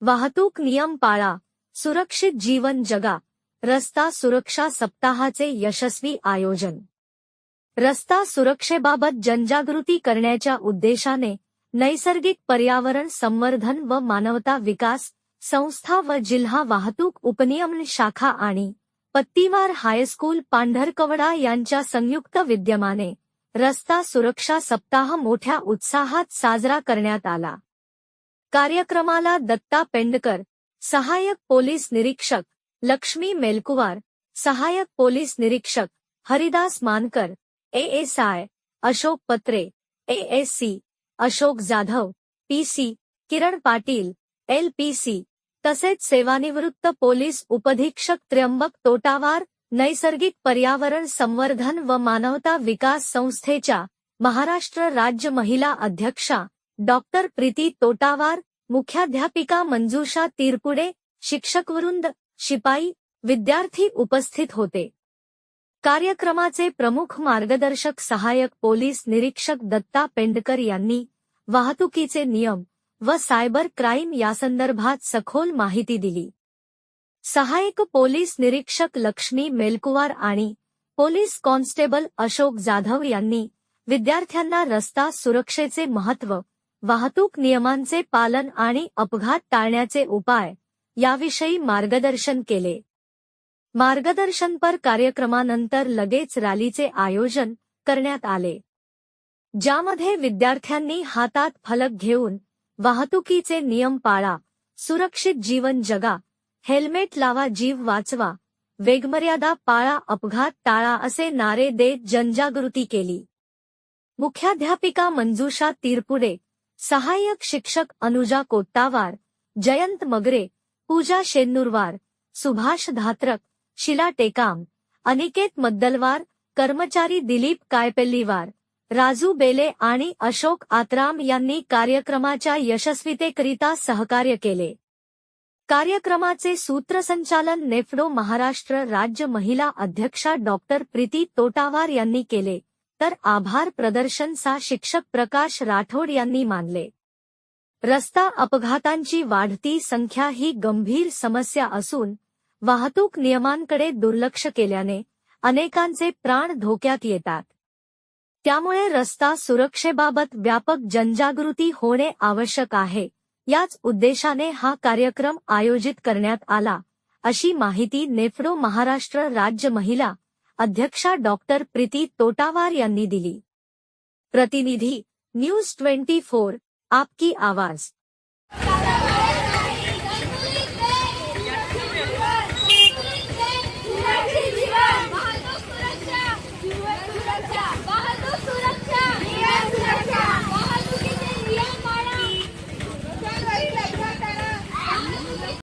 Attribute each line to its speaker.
Speaker 1: वाहतूक नियम पाळा. सुरक्षित जीवन जगा. रस्ता सुरक्षा सप्ताहाचे यशस्वी आयोजन. रस्ता सुरक्षेबाबत जनजागृती करण्याच्या उद्देशाने नैसर्गिक पर्यावरण संवर्धन व मानवता विकास संस्था व जिल्हा वाहतूक उपनियमन शाखा आणि पत्तीवार हायस्कूल पांढरकवडा यांच्या संयुक्त विद्यमाने रस्ता सुरक्षा सप्ताह मोठ्या उत्साहात साजरा करण्यात आला. कार्यक्रमाला दत्ता पेंडकर सहाय्यक पोलीस निरीक्षक लक्ष्मी मेलकुवार सहाय्यक पोलीस निरीक्षक Haridas Mankar ASI Ashok Patre ASC Ashok Jadhav PC Kiran Patil LPC तसेच सेवानिवृत्त पोलीस उपधीक्षक त्र्यंबक तोटावार नैसर्गिक पर्यावरण संवर्धन व मानवता विकास संस्थेच्या महाराष्ट्र राज्य महिला अध्यक्षा डॉक्टर प्रीती तोटावार मुख्याध्यापिका मंजुषा तिरपुडे शिक्षकवृंद शिपाई विद्यार्थी उपस्थित होते. कार्यक्रमाचे प्रमुख मार्गदर्शक सहाय्यक पोलीस निरीक्षक दत्ता पेंडकर यांनी वाहतुकीचे नियम व सायबर क्राईम यासंदर्भात सखोल माहिती दिली. सहाय्यक पोलीस निरीक्षक लक्ष्मी मेलकुवार आणि पोलीस कॉन्स्टेबल अशोक जाधव यांनी विद्यार्थ्यांना रस्ता सुरक्षेचे महत्त्व वाहतूक नियमांचे पालन आणि अपघात टाळण्याचे उपाय याविषयी मार्गदर्शन केले. मार्गदर्शनपर कार्यक्रमानंतर लगेच रॅलीचे आयोजन करण्यात आले. ज्यामध्ये विद्यार्थ्यांनी हातात फलक घेऊन वाहतुकीचे नियम पाळा सुरक्षित जीवन जगा हेल्मेट लावा जीव वाचवा वेगमर्यादा पाळा अपघात टाळा असे नारे देत जनजागृती केली. मुख्याध्यापिका मंजुषा तिरपुडे सहाय्यक शिक्षक अनुजा कोट्टावार जयंत मगरे पूजा शेन्नुरवार सुभाष धात्रक शिला टेकाम अनिकेत मद्दलवार कर्मचारी दिलीप कायपेल्लीवार राजू बेले आणि अशोक आत्राम यांनी कार्यक्रमाच्या यशस्वीतेकरिता सहकार्य केले. कार्यक्रमाचे सूत्रसंचालन नेफडो महाराष्ट्र राज्य महिला अध्यक्षा डॉक्टर प्रीती तोटावार यांनी केले. तर आभार प्रदर्शनचा शिक्षक प्रकाश राठोड यांनी मानले. रस्ता अपघातांची वाढती संख्या ही गंभीर समस्या असून वाहतूक नियमांकडे दुर्लक्ष केल्याने अनेकांचे प्राण धोक्यात येतात. त्यामुळे रस्ता सुरक्षेबाबत व्यापक जनजागृती होणे आवश्यक आहे याच उद्देशाने हा कार्यक्रम आयोजित करण्यात आला अशी माहिती नेफडो महाराष्ट्र राज्य महिला अध्यक्षा डॉक्टर प्रीती तोटावार यांनी दिली. प्रतिनिधी न्यूज ट्वेंटी फोर आपकी आवाज.